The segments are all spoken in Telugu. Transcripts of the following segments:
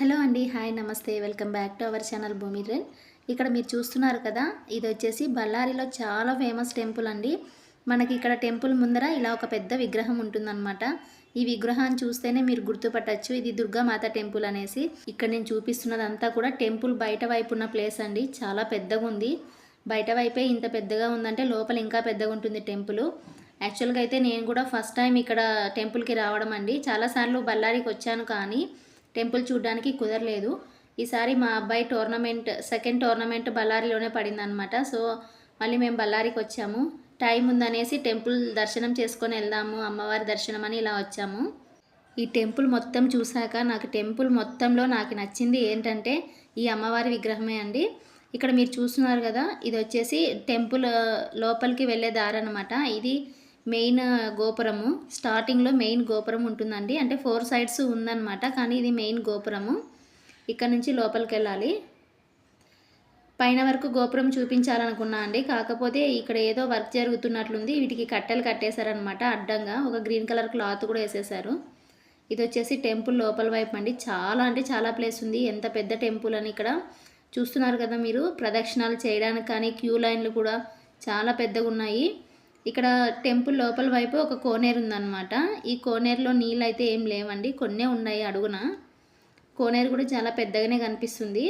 హలో అండి hi namaste. Welcome back to our channel Bhoomi భూమిరన్ ఇక్కడ మీరు చూస్తున్నారు కదా ఇది వచ్చేసి బళ్ళారిలో చాలా ఫేమస్ టెంపుల్ అండి. మనకి ఇక్కడ టెంపుల్ ముందర ఇలా ఒక పెద్ద విగ్రహం ఉంటుందన్నమాట. ఈ విగ్రహాన్ని చూస్తేనే మీరు గుర్తుపట్టచ్చు. ఇది దుర్గామాత టెంపుల్ అనేసి. ఇక్కడ నేను చూపిస్తున్నదంతా కూడా టెంపుల్ బయట వైపు ఉన్న ప్లేస్ అండి. చాలా పెద్దగా ఉంది. బయట వైపే ఇంత పెద్దగా ఉందంటే లోపల ఇంకా పెద్దగా ఉంటుంది టెంపుల్. యాక్చువల్గా అయితే నేను కూడా ఫస్ట్ టైం ఇక్కడ టెంపుల్కి రావడం అండి. చాలాసార్లు బళ్ళారికి వచ్చాను కానీ టెంపుల్ చూడడానికి కుదరలేదు. ఈసారి మా అబ్బాయి టోర్నమెంట్ సెకండ్ టోర్నమెంట్ బళ్ళారిలోనే పడిందనమాట సో మళ్ళీ మేము బళ్ళారికి వచ్చాము. టైం ఉందనేసి టెంపుల్ దర్శనం చేసుకొని వెళ్దాము అమ్మవారి దర్శనం అని ఇలా వచ్చాము. ఈ టెంపుల్ మొత్తం చూశాక నాకు టెంపుల్ మొత్తంలో నాకు నచ్చింది ఏంటంటే ఈ అమ్మవారి విగ్రహమే అండి. ఇక్కడ మీరు చూస్తున్నారు కదా ఇది వచ్చేసి టెంపుల్ లోపలికి వెళ్ళే దారి అనమాట ఇది మెయిన్ గోపురము. స్టార్టింగ్లో మెయిన్ గోపురం ఉంటుందండి. అంటే ఫోర్ సైడ్స్ ఉందన్నమాట కానీ ఇది మెయిన్ గోపురము. ఇక్కడ నుంచి లోపలికి వెళ్ళాలి పైన వరకు గోపురం చూపించాలనుకున్నా అండి. కాకపోతే ఇక్కడ ఏదో వర్క్ జరుగుతున్నట్లుంది. వీటికి కట్టెలు కట్టేశారనమాట అడ్డంగా. ఒక గ్రీన్ కలర్ క్లాత్ కూడా వేసేసారు ఇది వచ్చేసి టెంపుల్ లోపల వైపు అండి. చాలా అంటే చాలా ప్లేస్ ఉంది. ఎంత పెద్ద టెంపుల్ అని ఇక్కడ చూస్తున్నారు కదా మీరు. ప్రదక్షిణాలు చేయడానికి కానీ క్యూ లైన్లు కూడా చాలా పెద్దగా ఉన్నాయి ఇక్కడ టెంపుల్ లోపల వైపు ఒక కోనేరు ఉందన్నమాట. ఈ కోనేరులో నీళ్ళు అయితే ఏం లేవండి. కొన్నే ఉన్నాయి అడుగున. కోనేరు కూడా చాలా పెద్దగానే కనిపిస్తుంది.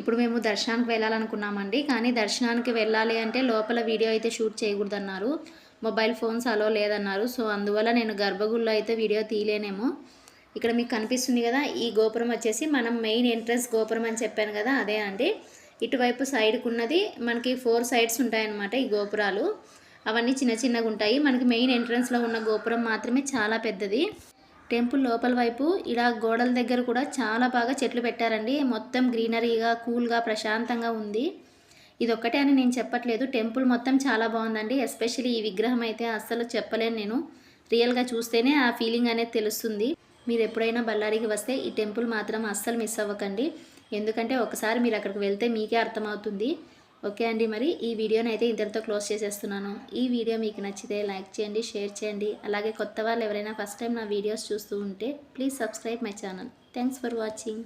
ఇప్పుడు మేము దర్శనానికి వెళ్ళాలనుకున్నామండి. కానీ దర్శనానికి వెళ్ళాలి అంటే లోపల వీడియో అయితే షూట్ చేయకూడదన్నారు. మొబైల్ ఫోన్స్ అలో లేదన్నారు. సో అందువల్ల నేను గర్భగుడిలో అయితే వీడియో తీయలేనేమో. ఇక్కడ మీకు కనిపిస్తుంది కదా ఈ గోపురం వచ్చేసి మనం మెయిన్ ఎంట్రన్స్ గోపురం అని చెప్పాను కదా అదే అండి. ఇటువైపు సైడ్కి ఉన్నది మనకి ఫోర్ సైడ్స్ ఉంటాయన్నమాట ఈ గోపురాలు. అవన్నీ చిన్న చిన్నగా ఉంటాయి. మనకి మెయిన్ ఎంట్రన్స్లో ఉన్న గోపురం మాత్రమే చాలా పెద్దది. టెంపుల్ లోపల వైపు ఇలా గోడల దగ్గర కూడా చాలా బాగా చెట్లు పెట్టారండి. మొత్తం గ్రీనరీగా కూల్గా ప్రశాంతంగా ఉంది. ఇది ఒక్కటే అని నేను చెప్పట్లేదు. టెంపుల్ మొత్తం చాలా బాగుందండి. ఎస్పెషల్లీ ఈ విగ్రహం అయితే అస్సలు చెప్పలేను నేను. రియల్గా చూస్తేనే ఆ ఫీలింగ్ అనేది తెలుస్తుంది. మీరు ఎప్పుడైనా బళ్ళారికి వస్తే ఈ టెంపుల్ మాత్రం అస్సలు మిస్ అవ్వకండి. ఎందుకంటే ఒకసారి మీరు అక్కడికి వెళ్తే మీకే అర్థమవుతుంది. ఓకే అండి మరి ఈ వీడియోని అయితే ఇంతటితో క్లోజ్ చేసేస్తున్నాను. ఈ వీడియో మీకు నచ్చితే లైక్ చేయండి షేర్ చేయండి. అలాగే కొత్త వాళ్ళు ఎవరైనా ఫస్ట్ టైం నా వీడియోస్ చూస్తూ ఉంటే please subscribe my channel. Thanks for watching.